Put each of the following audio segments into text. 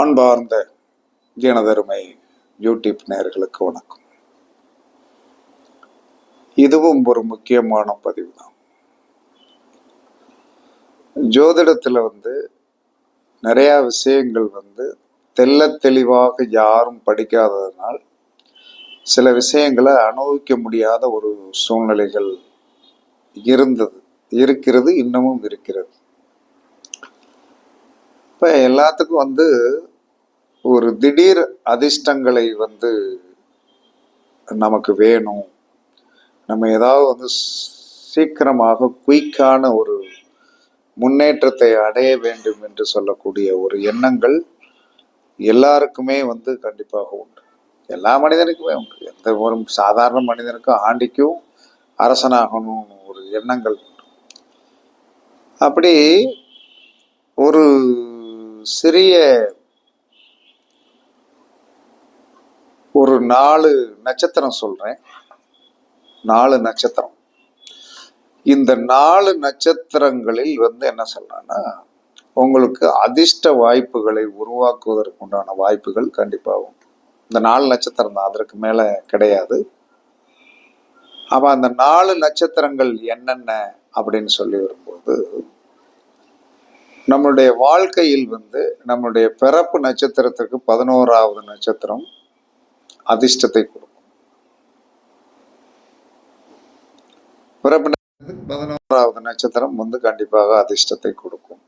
அன்பார்ந்த ஜனதருமை யூடியூப் நேயர்களுக்கு வணக்கம். இதுவும் ஒரு முக்கியமான பதிவு தான் ஜோதிடத்தில் வந்து நிறையா விஷயங்கள் வந்து தெல்ல தெளிவாக யாரும் படிக்காததனால் சில விஷயங்களை அனுபவிக்க முடியாத ஒரு சூழ்நிலைகள் இருந்தது இருக்கிறது இன்னமும் இருக்கிறது. இப்போ எல்லாத்துக்கும் வந்து ஒரு திடீர் அதிர்ஷ்டங்களை வந்து நமக்கு வேணும். நம்ம ஏதாவது வந்து சீக்கிரமாக குயிக்கான ஒரு முன்னேற்றத்தை அடைய வேண்டும் என்று சொல்லக்கூடிய ஒரு எண்ணங்கள் எல்லாருக்குமே வந்து கண்டிப்பாக உண்டு. எல்லா மனிதனுக்குமே உண்டு. எந்த ஒரு சாதாரண மனிதனுக்கும் ஆண்டிக்கும் அரசனாகணும்னு ஒரு எண்ணங்கள் உண்டு. அப்படி ஒரு சிறிய ஒரு நாலு நட்சத்திரம் சொல்றேன். நாலு நட்சத்திரம். இந்த நாலு நட்சத்திரங்களில் வந்து என்ன சொல்றேன்னா உங்களுக்கு அதிர்ஷ்ட வாய்ப்புகளை உருவாக்குவதற்கு உண்டான வாய்ப்புகள் கண்டிப்பாக உண்டு. இந்த நாலு நட்சத்திரம் தான் அதற்கு மேலே கிடையாது. அப்போ அந்த நாலு நட்சத்திரங்கள் என்னென்ன அப்படின்னு சொல்லி வரும்போது நம்மளுடைய வாழ்க்கையில் வந்து நம்மளுடைய பிறப்பு நட்சத்திரத்திற்கு பதினோராவது நட்சத்திரம் அதிர்ஷ்டத்தை கொடுக்கும். பிறப்பு பதினோராவது நட்சத்திரம் வந்து கண்டிப்பாக அதிர்ஷ்டத்தை கொடுக்கும்.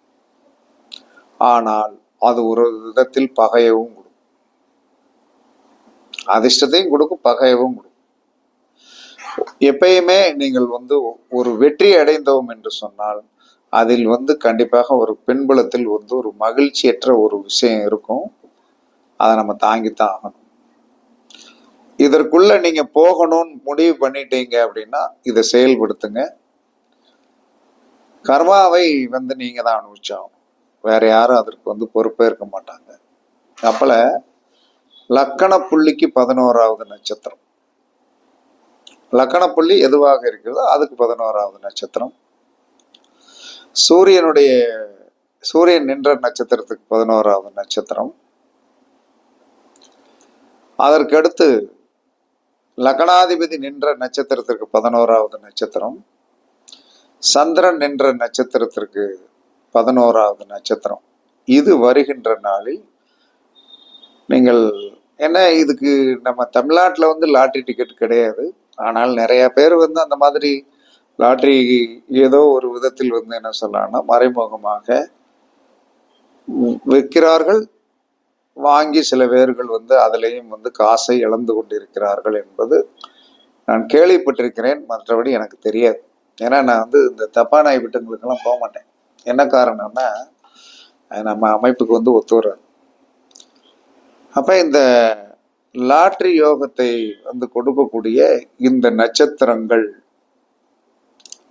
ஆனால் அது ஒரு விதத்தில் பகையவும் கொடுக்கும். அதிர்ஷ்டத்தையும் கொடுக்கும் பகையவும் கொடுக்கும். எப்பயுமே நீங்கள் வந்து ஒரு வெற்றி அடைந்தோம் என்று சொன்னால் அதில் வந்து கண்டிப்பாக ஒரு பின்புலத்தில் வந்து ஒரு மகிழ்ச்சியற்ற ஒரு விஷயம் இருக்கும். அதை நம்ம தாங்கித்தான் ஆகணும். இதற்குள்ள நீங்க போகணும்னு முடிவு பண்ணிட்டீங்க அப்படின்னா இதை செயல்படுத்துங்க. கர்மாவை வந்து நீங்க தான் அனுபவிச்சாகணும். வேற யாரும் அதற்கு வந்து பொறுப்பே இருக்க மாட்டாங்க. அப்பல லக்கண புள்ளிக்கு பதினோராவது நட்சத்திரம். லக்கண புள்ளி எதுவாக இருக்கிறதோ அதுக்கு பதினோராவது நட்சத்திரம். சூரியனுடைய சூரியன் நின்ற நட்சத்திரத்துக்கு பதினோராவது நட்சத்திரம். அதற்கடுத்து லக்னாதிபதி நின்ற நட்சத்திரத்திற்கு பதினோராவது நட்சத்திரம். சந்திரன் நின்ற நட்சத்திரத்திற்கு பதினோராவது நட்சத்திரம். இது வருகின்ற நாளில் நீங்கள் என்ன இதுக்கு நம்ம தமிழ்நாட்டில் வந்து லாட்ரி டிக்கெட் கிடையாது. ஆனால் நிறைய பேர் வந்து அந்த மாதிரி லாட்ரி ஏதோ ஒரு விதத்தில் வந்து என்ன சொல்லலாம்னா மறைமுகமாக விற்கிறார்கள். வாங்கி சில பேர்கள் வந்து அதிலையும் வந்து காசை இழந்து கொண்டிருக்கிறார்கள் என்பது நான் கேள்விப்பட்டிருக்கிறேன். மற்றபடி எனக்கு தெரியாது. ஏன்னா நான் வந்து இந்த தப்பான விட்டங்களுக்கெல்லாம் போக மாட்டேன். என்ன காரணம்னா அது நம்ம அமைப்புக்கு வந்து ஒத்து வராது. இந்த லாட்ரி யோகத்தை வந்து கொடுக்கக்கூடிய இந்த நட்சத்திரங்கள்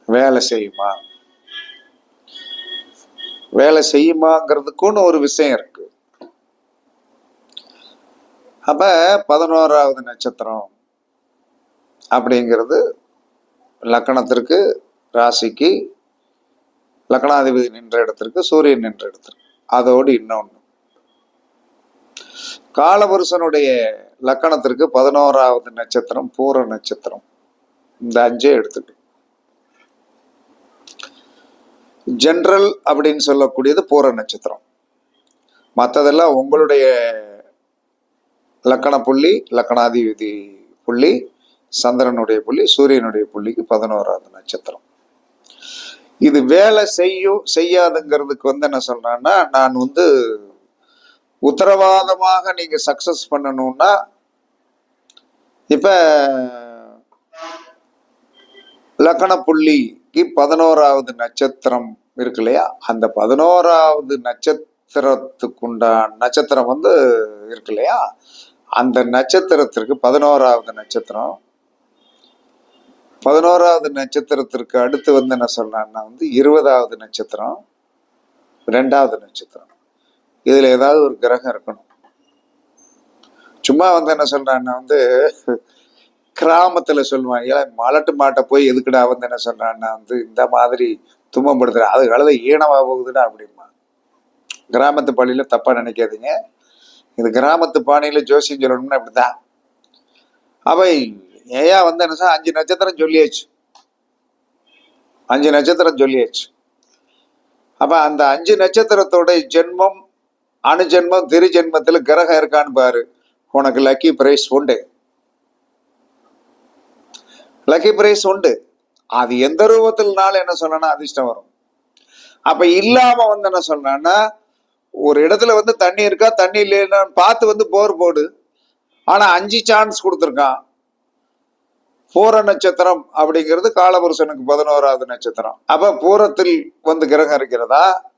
வேலை செய்யுமா? வேலை செய்யுமாங்கிறதுக்குன்னு ஒரு விஷயம் இருக்கு. அப்ப பதினோராவது நட்சத்திரம் அப்படிங்கிறது லக்கணத்திற்கு ராசிக்கு லக்கணாதிபதி நின்ற இடத்திற்கு சூரியன் நின்ற இடத்திற்கு. அதோடு இன்னொன்று காலபுருஷனுடைய லக்கணத்திற்கு பதினோராவது நட்சத்திரம் பூர நட்சத்திரம். இந்த அஞ்சே எடுத்துட்டு ஜென்ரல் அப்படின்னு சொல்லக்கூடியது பூர நட்சத்திரம். மற்றதெல்லாம் உங்களுடைய லக்கண புள்ளி லக்கணாதிபதி புள்ளி சந்திரனுடைய புள்ளி சூரியனுடைய புள்ளிக்கு பதினோராவது நட்சத்திரம். இது வேலை செய்யும் செய்யாதுங்கிறதுக்கு வந்து என்ன சொல்றேன்னா நான் வந்து உத்தரவாதமாக நீங்க சக்சஸ் பண்ணணும்னா இப்ப லக்கண புள்ளிக்கு பதினோராவது நட்சத்திரம் இருக்கு இல்லையா? அந்த பதினோராவது நட்சத்திரத்துக்குண்டான நட்சத்திரம் வந்து இருக்கு இல்லையா? அந்த நட்சத்திரத்திற்கு பதினோராவது நட்சத்திரம். பதினோராவது நட்சத்திரத்திற்கு அடுத்து வந்து என்ன சொல்றான்னா வந்து இருபதாவது நட்சத்திரம் ரெண்டாவது நட்சத்திரம். இதுல ஏதாவது ஒரு கிரகம் இருக்கணும். சும்மா வந்து என்ன சொல்றான்னா வந்து கிராமத்துல சொல்லுவான் ஏன் மலட்டு மாட்டை போய் எதுக்குடா வந்து என்ன சொல்றான்னா வந்து இந்த மாதிரி துன்பப்படுத்துற? அது கழுத ஈனமா போகுதுடா அப்படிமா கிராமத்து பள்ளியில தப்பா நினைக்காதீங்க. இது கிராமத்து பாணியில ஜோசியம் சொல்லணும்னா இப்படிதான் அவை ஏயா வந்து என்ன அஞ்சு நட்சத்திரம் சொல்லியாச்சு. அஞ்சு நட்சத்திரம் சொல்லியாச்சு. அப்ப அந்த அஞ்சு நட்சத்திரத்தோட ஜென்மம் அணுஜென்மம் திருஜென்மத்தில் கிரகம் இருக்கான்னு பாரு. உனக்கு லக்கி பிரைஸ் உண்டு. லக்கி பிரைஸ் உண்டு. அது எந்த ரூபத்தில்னாலும் என்ன சொல்லனா அதிர்ஷ்டம் வரும். அப்ப இல்லாம வந்து என்ன சொல்றேன்னா ஒரு இடத்துல வந்து தண்ணி இருக்கா தண்ணி இல்லைன்னு பார்த்து வந்து போர் போடு. ஆனா அஞ்சு சான்ஸ் கொடுத்துருக்கான். பூர நட்சத்திரம் அப்படிங்கிறது காலபுருஷனுக்கு பதினோராவது நட்சத்திரம். அப்ப பூரத்தில் வந்து கிரகம் இருக்கிறதா?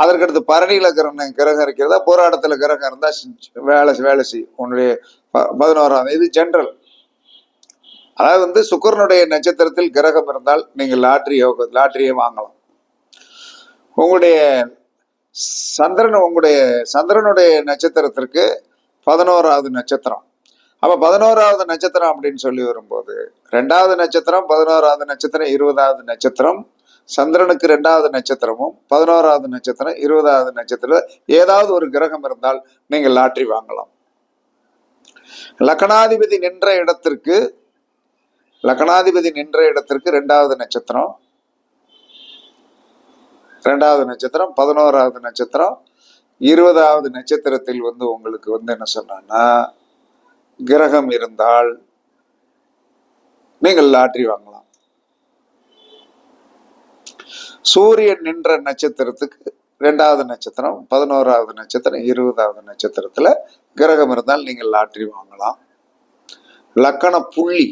அதற்கடுத்து பரணியில கிரகம் கிரகம் இருக்கிறதா? போராட்டத்துல கிரகம் இருந்தா வேலை வேலை செய். உன்னுடைய ப- பதினோராவது இது ஜென்ரல் அதாவது வந்து சுக்கரனுடைய நட்சத்திரத்தில் கிரகம் இருந்தால் நீங்கள் லாட்ரி யோக லாட்ரியை வாங்கலாம். உங்களுடைய சந்திரன் உங்களுடைய சந்திரனுடைய நட்சத்திரத்திற்கு பதினோராவது நட்சத்திரம். அப்போ பதினோராவது நட்சத்திரம் அப்படின்னு சொல்லி வரும்போது ரெண்டாவது நட்சத்திரம் பதினோராவது நட்சத்திரம் இருபதாவது நட்சத்திரம் சந்திரனுக்கு ரெண்டாவது நட்சத்திரமும் பதினோராவது நட்சத்திரம் இருபதாவது நட்சத்திரம் ஏதாவது ஒரு கிரகம் இருந்தால் நீங்கள் லாட்டரி வாங்கலாம். லக்னாதிபதி நின்ற இடத்திற்கு லக்னாதிபதி நின்ற இடத்திற்கு ரெண்டாவது நட்சத்திரம் ரெண்டாவது நட்சத்திரம் பதினோராவது நட்சத்திரம் இருபதாவது நட்சத்திரத்தில் வந்து உங்களுக்கு வந்து என்ன சொன்னான்னா கிரகம் இருந்தால் நீங்கள் லாட்ரி வாங்கலாம். சூரியன் நின்ற நட்சத்திரத்துக்கு ரெண்டாவது நட்சத்திரம் பதினோராவது நட்சத்திரம் இருபதாவது நட்சத்திரத்துல கிரகம் இருந்தால் நீங்கள் லாட்ரி வாங்கலாம். லக்கண புள்ளி.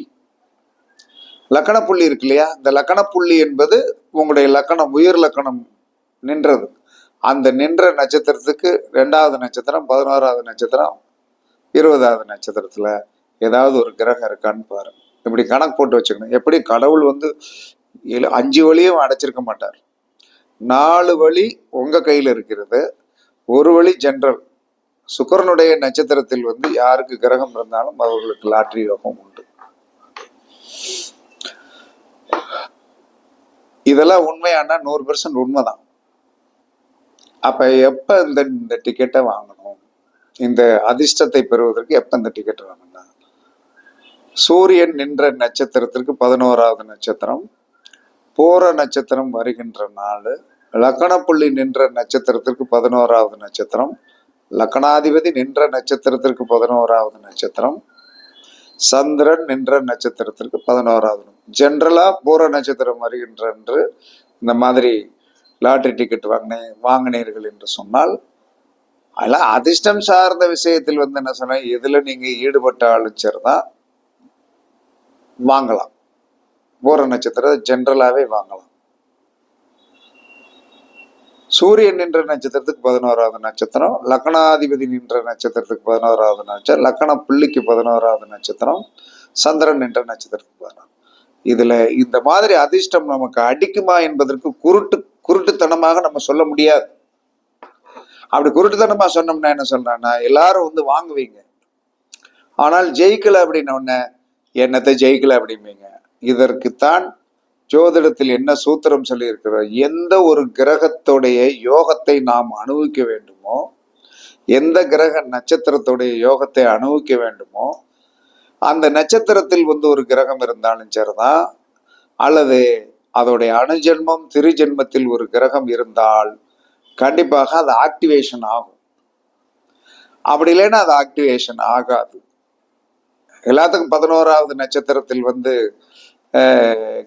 லக்கண புள்ளி இருக்கு இல்லையா? இந்த லக்கண புள்ளி என்பது உங்களுடைய லக்கணம் உயிர் லக்கணம் நின்றது. அந்த நின்ற நட்சத்திரத்துக்கு ரெண்டாவது நட்சத்திரம் பதினோராவது நட்சத்திரம் இருபதாவது நட்சத்திரத்துல ஏதாவது ஒரு கிரகம் இருக்கான்னு பாரு. இப்படி கணக்கு போட்டு வச்சுக்கணும். எப்படி? கடவுள் வந்து அஞ்சு வழியும் அடைச்சிருக்க மாட்டார். நாலு வழி உங்க கையில இருக்கிறது. ஒரு வழி ஜென்ரல். சுக்கரனுடைய நட்சத்திரத்தில் வந்து யாருக்கு கிரகம் இருந்தாலும் அவர்களுக்கு லாட்ரி யோகம் உண்டு. இதெல்லாம் உண்மையானா? நூறு பெர்சன்ட் உண்மைதான். அப்ப எப்ப இந்த இந்த டிக்கெட்டை வாங்கணும்? இந்த அதிர்ஷ்டத்தை பெறுவதற்கு எப்ப இந்த டிக்கெட் வாங்கணும்? சூரியன் நின்ற நட்சத்திரத்திற்கு பதினோராவது நட்சத்திரம் போற நட்சத்திரம் வருகின்ற நாள் லக்கணப்புள்ளி நின்ற நட்சத்திரத்திற்கு பதினோராவது நட்சத்திரம் லக்கணாதிபதி நின்ற நட்சத்திரத்திற்கு பதினோராவது நட்சத்திரம் சந்திரன் நின்ற நட்சத்திரத்திற்கு பதினோராவது ஜென்ரலா பூர நட்சத்திரம் வருகின்ற என்று இந்த மாதிரி லாட்டரி டிக்கெட் வாங்கின வாங்கினீர்கள் என்று சொன்னால் அதெல்லாம் அதிர்ஷ்டம் சார்ந்த விஷயத்தில் வந்து என்ன சொன்னால் எதுல நீங்க ஈடுபட்ட ஆளுச்சர்தான் வாங்கலாம். பூர நட்சத்திரம் ஜென்ரலாவே வாங்கலாம். சூரியன் நின்ற நட்சத்திரத்துக்கு பதினோராவது நட்சத்திரம் லக்னாதிபதி நின்ற நட்சத்திரத்துக்கு பதினோராவது நட்சத்திரம் லக்கண புள்ளிக்கு பதினோராவது நட்சத்திரம் சந்திரன் நின்ற நட்சத்திரத்துக்கு பதினோரு இதுல இந்த மாதிரி அதிர்ஷ்டம் நமக்கு அடிக்குமா என்பதற்கு குருட்டு குருட்டுத்தனமாக நம்ம சொல்ல முடியாது. அப்படி குருட்டுத்தனமா சொன்னோம்னா என்ன சொல்றான்னா எல்லாரும் வந்து வாங்குவீங்க. ஆனால் ஜெயிக்கல அப்படின்ன என்னத்தை ஜெயிக்கல அப்படிம்பீங்க. இதற்குத்தான் ஜோதிடத்தில் என்ன சூத்திரம் சொல்லியிருக்கிறோம் எந்த ஒரு கிரகத்துடைய யோகத்தை நாம் அனுபவிக்க வேண்டுமோ எந்த கிரக நட்சத்திரத்துடைய யோகத்தை அனுபவிக்க வேண்டுமோ அந்த நட்சத்திரத்தில் வந்து ஒரு கிரகம் இருந்தாலும் சரிதான் அல்லது அதோடைய அணுஜென்மம் திருஜென்மத்தில் ஒரு கிரகம் இருந்தால் கண்டிப்பாக அது ஆக்டிவேஷன் ஆகும். அப்படி இல்லைன்னா அது ஆக்டிவேஷன் ஆகாது. எல்லாத்துக்கும் பதினோராவது நட்சத்திரத்தில் வந்து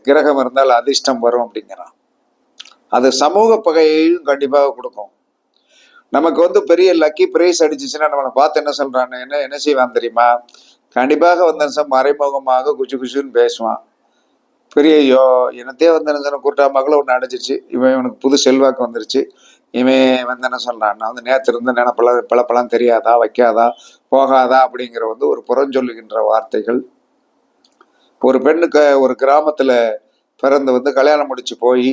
கிரகம் இருந்தால் அதிர்ஷ்டம் வரும் அப்படிங்கிறான். அது சமூக பகையையும் கண்டிப்பாக கொடுக்கும். நமக்கு வந்து பெரிய லக்கி பிரைஸ் அடிச்சிச்சுன்னா நம்மளை பார்த்து என்ன சொல்றான்னு என்ன என்ன செய்வான் தெரியுமா? கண்டிப்பாக வந்த மறைமுகமாக குச்சு குச்சுன்னு பேசுவான். பெரிய யோ என்னத்தையே வந்து என்ன கூட்டா மகளை ஒன்று அடைச்சிருச்சு இவன் இவனுக்கு புது செல்வாக்கு வந்துருச்சு. இவன் வந்து என்ன சொல்கிறான் நான் வந்து நேற்று இருந்து நினப்பெல்லாம் பிழப்பெல்லாம் தெரியாதா வைக்காதா போகாதா அப்படிங்கிற வந்து ஒரு புறஞ்சொல்லுகின்ற வார்த்தைகள். ஒரு பெண்ணுக்கு ஒரு கிராமத்தில் பிறந்து வந்து கல்யாணம் முடிச்சு போய்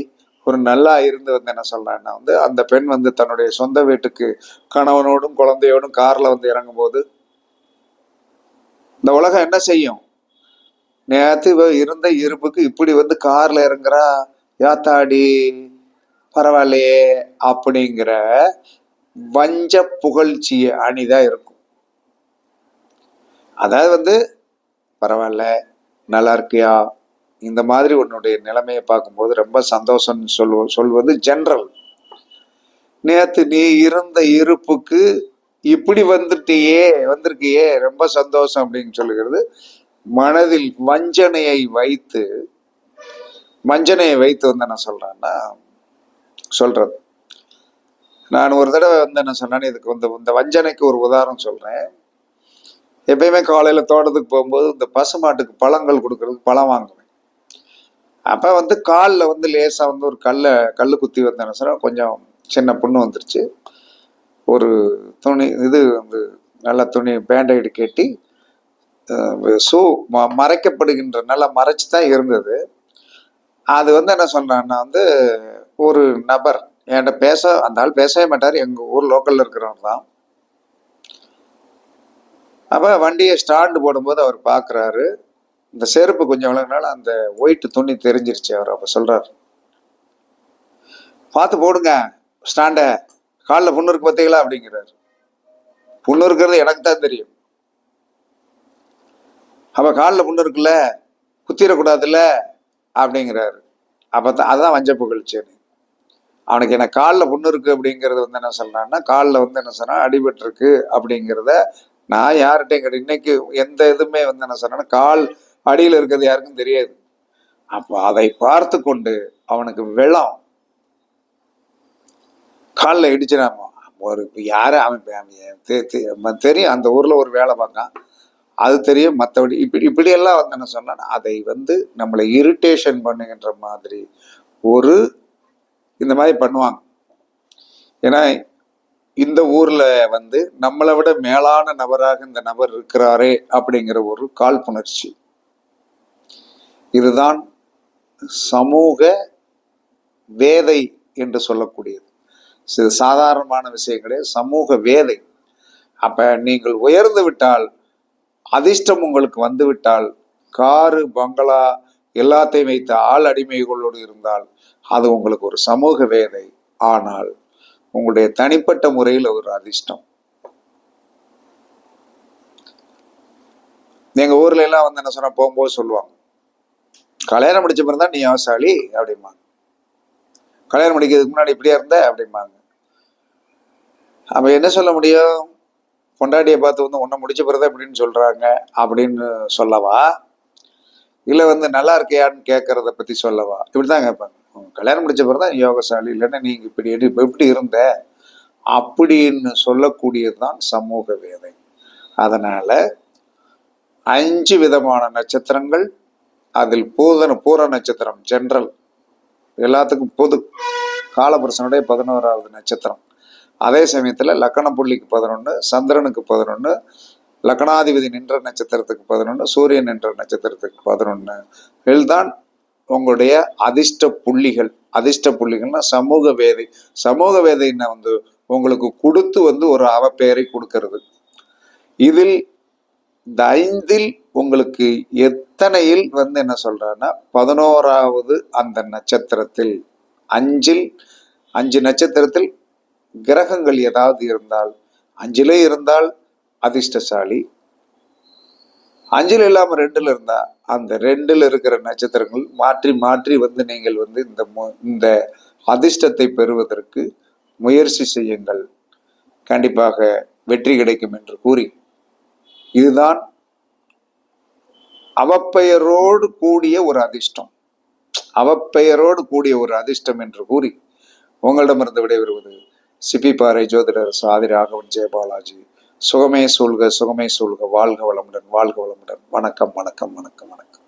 ஒரு நல்லா இருந்து வந்து என்ன சொல்கிறான்னா வந்து அந்த பெண் வந்து தன்னுடைய சொந்த வீட்டுக்கு கணவனோடும் குழந்தையோடும் காரில் வந்து இறங்கும்போது இந்த உலகம் என்ன செய்யும்? நேத்து இவ இருந்த இருப்புக்கு இப்படி வந்து கார்ல இறங்குறா. யாத்தாடி பரவாயில்லையே அப்படிங்கிற வஞ்ச புகழ்ச்சிய அணிதான் இருக்கும். அதாவது வந்து பரவாயில்ல நல்லா இருக்கியா? இந்த மாதிரி உன்னுடைய நிலைமையை பார்க்கும்போது ரொம்ப சந்தோஷம்னு சொல்லுவ சொல்வது ஜென்ரல் நேத்து நீ இருந்த இருப்புக்கு இப்படி வந்துட்டியே வந்திருக்கியே ரொம்ப சந்தோஷம் அப்படின்னு சொல்லுகிறது. மனதில் வஞ்சனையை வைத்து வஞ்சனையை வைத்து வந்து என்ன சொல்றேன்னா சொல்றது. நான் ஒரு தடவை வந்து என்ன சொன்னேன்னு இதுக்கு வந்து இந்த வஞ்சனைக்கு ஒரு உதாரணம் சொல்றேன். எப்பயுமே காலையில தோட்டத்துக்கு போகும்போது இந்த பசுமாட்டுக்கு பழங்கள் கொடுக்கறதுக்கு பழம் வாங்குவேன். அப்ப வந்து காலில் வந்து லேசா வந்து ஒரு கல்லை கல் குத்தி வந்து என்ன சொன்னா கொஞ்சம் சின்ன புண்ணு வந்துருச்சு. ஒரு துணி இது வந்து நல்ல துணி பேண்டைடு கட்டி ஷூ ம மறைக்கப்படுகின்ற நல்லா மறைச்சு தான் இருந்தது. அது வந்து என்ன சொன்னான்னா வந்து ஒரு நபர் என்கிட்ட பேச அந்த ஆள் பேசவே மாட்டார். எங்கள் ஊர் லோக்கலில் இருக்கிறவர் தான். அப்போ வண்டியை ஸ்டாண்டு போடும்போது அவர் பார்க்குறாரு இந்த செருப்பு கொஞ்சம் விளங்கினால அந்த ஒயிட் துணி தெரிஞ்சிருச்சு அவர். அப்போ சொல்கிறார் பார்த்து போடுங்க ஸ்டாண்டை காலில் புண்ணு இருக்கு பார்த்தீங்களா அப்படிங்கிறார். புண்ணு இருக்கிறது எனக்கு தான் தெரியும். அப்போ காலில் புண்ணு இருக்குல்ல குத்திடக்கூடாதுல்ல அப்படிங்கிறாரு அப்போ தான் அதுதான் வஞ்ச புகழ்ச்சின்னு அவனுக்கு என்ன காலில் புண்ணு இருக்கு அப்படிங்கிறது வந்து என்ன சொல்கிறான்னா காலில் வந்து என்ன சொன்னால் அடிபட்டுருக்கு அப்படிங்கிறத நான் யார்கிட்டையும் கிடையாது இன்னைக்கு எந்த இதுவுமே வந்து என்ன சொன்னேன்னா கால் அடியில் இருக்கிறது யாருக்கும் தெரியாது அப்போ அதை பார்த்து கொண்டு அவனுக்கு வெள்ளம் காலில் இடிச்சிடாம ஒரு யாரு அவன் தெரியும் அந்த ஊரில் ஒரு வேலை பார்க்கான் அது தெரியும் மற்றபடி இப்படி இப்படியெல்லாம் வந்து என்ன சொன்னால் அதை வந்து நம்மளை இரிட்டேஷன் பண்ணுகின்ற மாதிரி ஒரு இந்த மாதிரி பண்ணுவாங்க. ஏன்னா இந்த ஊர்ல வந்து நம்மளை விட மேலான நபராக இந்த நபர் இருக்கிறாரே அப்படிங்கிற ஒரு காழ்ப்புணர்ச்சி. இதுதான் சமூக வேதை என்று சொல்லக்கூடியது. சில சாதாரணமான விஷயங்களே சமூக வேதை. அப்ப நீங்கள் உயர்ந்து விட்டால் அதிர்ஷ்டம் உங்களுக்கு வந்துவிட்டால் காரு பங்களா எல்லாத்தையும் வைத்த ஆள் அடிமைகளோடு இருந்தால் அது உங்களுக்கு ஒரு சமூக வேதை. ஆனால் உங்களுடைய தனிப்பட்ட முறையில் ஒரு அதிர்ஷ்டம். எங்க ஊர்ல எல்லாம் வந்து என்ன சொன்னா போகும்போது சொல்லுவாங்க கல்யாணம் முடிச்ச பிறந்தா நீ அவசாலி அப்படிம்பாங்க. கல்யாணம் முடிக்கிறதுக்கு முன்னாடி இப்படியா இருந்த? அப்படிம்பாங்க. அப்ப என்ன சொல்ல முடியும்? பொண்டாட்டியை பார்த்து வந்து உன்னை முடிச்ச பிறகு இப்படின்னு சொல்கிறாங்க அப்படின்னு சொல்லவா? இல்லை வந்து நல்லா இருக்கியான்னு கேட்கறத பற்றி சொல்லவா? இப்படி தான் கேட்பாங்க கல்யாணம் முடிச்ச பிறகு தான் யோகசாலி இல்லைன்னா நீங்கள் இப்படி இப்ப எப்படி இருந்த. அப்படின்னு சொல்லக்கூடியது தான் சமூக வேதை. அதனால் அஞ்சு விதமான நட்சத்திரங்கள் அதில் பூதன பூர நட்சத்திரம் ஜென்ரல் எல்லாத்துக்கும் பொது. காலபுருஷனுடைய பதினோராவது நட்சத்திரம். அதே சமயத்தில் லக்கண புள்ளிக்கு பதினொன்று சந்திரனுக்கு பதினொன்று லக்கணாதிபதி நின்ற நட்சத்திரத்துக்கு பதினொன்று சூரியன் நின்ற நட்சத்திரத்துக்கு பதினொன்று இதுதான் உங்களுடைய அதிர்ஷ்ட புள்ளிகள் அதிர்ஷ்ட புள்ளிகள்னா சமூக வேதை. சமூக வேதைன்னா வந்து உங்களுக்கு கொடுத்து வந்து ஒரு அவப்பெயரை கொடுக்கறது. இதில் இந்த ஐந்தில் உங்களுக்கு எத்தனையில் வந்து என்ன சொல்றான்னா பதினோராவது அந்த நட்சத்திரத்தில் அஞ்சில் அஞ்சு நட்சத்திரத்தில் கிரகங்கள் ஏதாவது இருந்தால் அஞ்சிலே இருந்தால் அதிர்ஷ்டசாலி. அஞ்சில் இல்லாம ரெண்டில் இருந்தால் அந்த ரெண்டுல இருக்கிற நட்சத்திரங்கள் மாற்றி மாற்றி வந்து நீங்கள் வந்து இந்த மு- இந்த அதிர்ஷ்டத்தை பெறுவதற்கு முயற்சி செய்யுங்கள். கண்டிப்பாக வெற்றி கிடைக்கும் என்று கூறி. இதுதான் அவப்பெயரோடு கூடிய ஒரு அதிர்ஷ்டம். அவப்பெயரோடு கூடிய ஒரு அதிர்ஷ்டம் என்று கூறி உங்களிடமிருந்து விடைபெறுவது சிப்பிப்பாறை ஜோதிடர் சாதி ராகவன் ஜெயபாலாஜி சுகமே சூழ்க சுகமே சூழ்க. வாழ்க வளமுடன் வாழ்க வளமுடன். வணக்கம் வணக்கம் வணக்கம் வணக்கம்.